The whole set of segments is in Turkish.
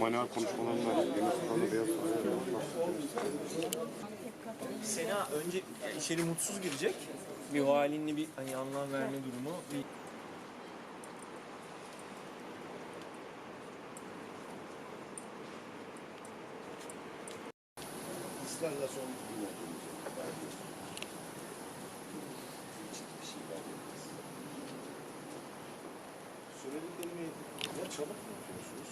Manuel konuşmalarında Sena önce içeri mutsuz girecek. Bir o halinle bir hani anlam verme durumu. Bir ısrarla son bir yapıyoruz. Süreli denemeyi ya çabuk mu yapıyorsunuz?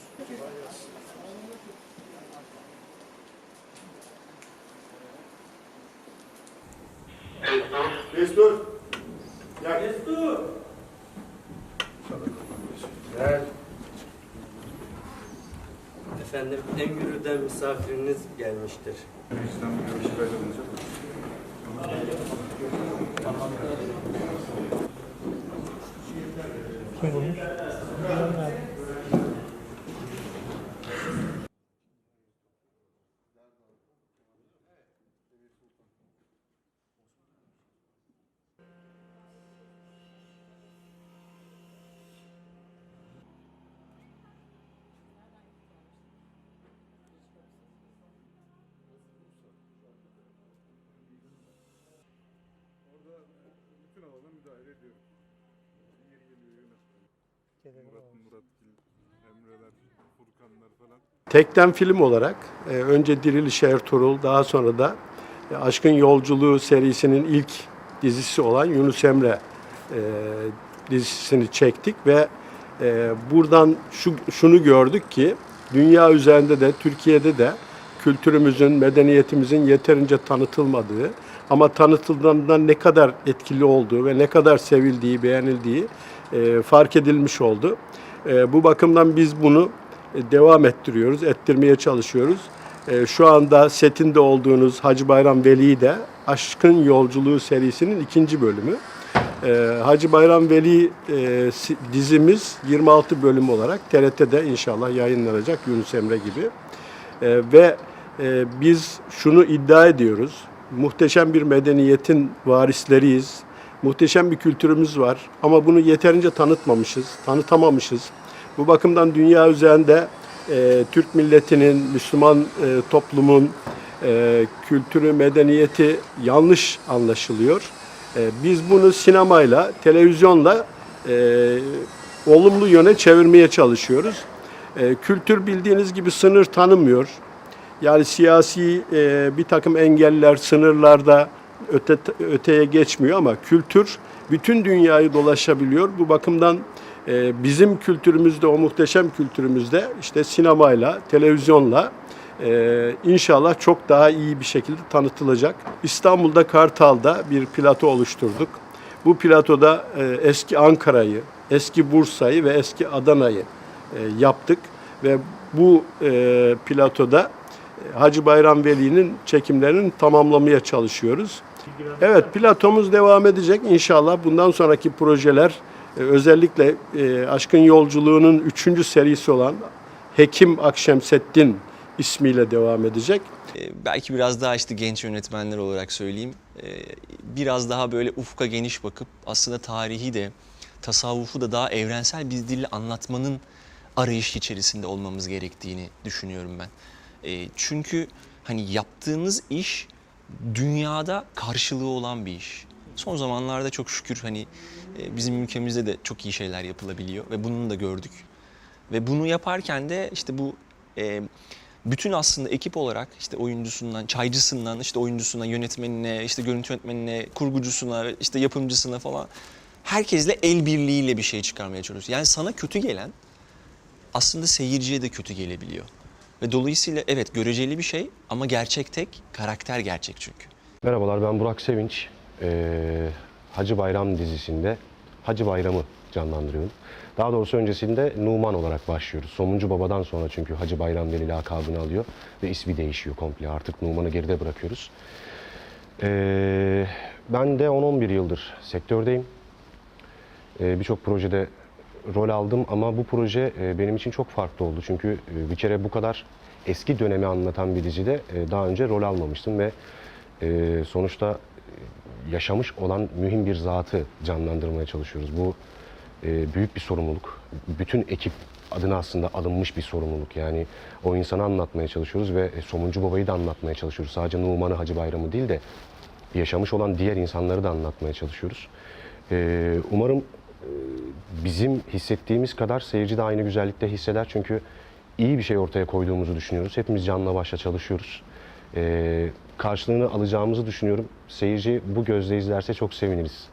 Destur. Gel. Destur. Gel. Efendim Engürü'den misafiriniz gelmiştir. Bizden bir görüş mi? Orada bütün alana müdahale ediyorum. Yeri geliyor yönetmen. Murat, Murat Gil, Emreler, Furkanlar falan. Tekten film olarak e, önce Diriliş Ertuğrul daha sonra da e, Aşkın Yolculuğu serisinin ilk dizisi olan Yunus Emre e, dizisini çektik ve e, buradan şu şunu gördük ki dünya üzerinde de Türkiye'de de kültürümüzün, medeniyetimizin yeterince tanıtılmadığı ama tanıtıldığında ne kadar etkili olduğu ve ne kadar sevildiği, beğenildiği e, fark edilmiş oldu. E, bu bakımdan biz bunu e, devam ettiriyoruz, ettirmeye çalışıyoruz. E, Şu anda setinde olduğunuz Hacı Bayram Veli de Aşkın Yolculuğu serisinin ikinci bölümü. E, Hacı Bayram Veli e, dizimiz 26 bölüm olarak TRT'de inşallah yayınlanacak Yunus Emre gibi. E, ve e, biz şunu iddia ediyoruz. Muhteşem bir medeniyetin varisleriyiz. Muhteşem bir kültürümüz var ama bunu yeterince tanıtmamışız, tanıtamamışız. Bu bakımdan dünya üzerinde e, Türk milletinin, Müslüman e, toplumun e, kültürü, medeniyeti yanlış anlaşılıyor. E, biz bunu sinemayla, televizyonla e, olumlu yöne çevirmeye çalışıyoruz. E, kültür bildiğiniz gibi sınır tanımıyor. Yani siyasi e, bir takım engeller sınırlarda öte, öteye geçmiyor ama kültür bütün dünyayı dolaşabiliyor. Bu bakımdan e, bizim kültürümüzde, o muhteşem kültürümüzde işte sinemayla, televizyonla e, inşallah çok daha iyi bir şekilde tanıtılacak. İstanbul'da Kartal'da bir plato oluşturduk. Bu platoda e, eski Ankara'yı, eski Bursa'yı ve eski Adana'yı e, yaptık ve bu e, platoda Hacı Bayram Veli'nin çekimlerini tamamlamaya çalışıyoruz. Evet, platomuz devam edecek. İnşallah bundan sonraki projeler e, özellikle e, Aşkın Yolculuğu'nun üçüncü serisi olan Hekim Akşemseddin ismiyle devam edecek. Ee, belki biraz daha işte genç yönetmenler olarak söyleyeyim. Biraz daha böyle ufka geniş bakıp aslında tarihi de tasavvufu da daha evrensel bir dille anlatmanın arayışı içerisinde olmamız gerektiğini düşünüyorum ben. Ee, çünkü hani yaptığınız iş dünyada karşılığı olan bir iş. Son zamanlarda çok şükür hani e, bizim ülkemizde de çok iyi şeyler yapılabiliyor ve bunu da gördük. Ve bunu yaparken de işte bu e, bütün aslında ekip olarak işte oyuncusundan, çaycısından, işte oyuncusuna, yönetmenine, işte görüntü yönetmenine, kurgucusuna, işte yapımcısına falan herkesle el birliğiyle bir şey çıkarmaya çalışıyoruz. Yani sana kötü gelen aslında seyirciye de kötü gelebiliyor. Ve dolayısıyla evet göreceli bir şey ama gerçek tek, karakter gerçek çünkü. Merhabalar ben Burak Sevinç. Ee, Hacı Bayram dizisinde Hacı Bayram'ı canlandırıyorum. Daha doğrusu öncesinde Numan olarak başlıyoruz. Somuncu Baba'dan sonra çünkü Hacı Bayram Veli lakabını alıyor ve ismi değişiyor komple. Artık Numan'ı geride bırakıyoruz. Ee, ben de 10-11 yıldır sektördeyim. Ee, Birçok projede rol aldım ama bu proje e, benim için çok farklı oldu. Çünkü e, bir kere bu kadar eski dönemi anlatan bir dizide e, daha önce rol almamıştım ve sonuçta yaşamış olan mühim bir zatı canlandırmaya çalışıyoruz. Bu büyük bir sorumluluk. Bütün ekip adına aslında alınmış bir sorumluluk. Yani o insanı anlatmaya çalışıyoruz ve Somuncu Baba'yı da anlatmaya çalışıyoruz. Sadece Numan'ı, Hacı Bayram'ı değil de yaşamış olan diğer insanları da anlatmaya çalışıyoruz. Umarım bizim hissettiğimiz kadar seyirci de aynı güzellikte hisseder. Çünkü iyi bir şey ortaya koyduğumuzu düşünüyoruz. Hepimiz canla başla çalışıyoruz. E, karşılığını alacağımızı düşünüyorum. Seyirci bu gözle izlerse çok seviniriz.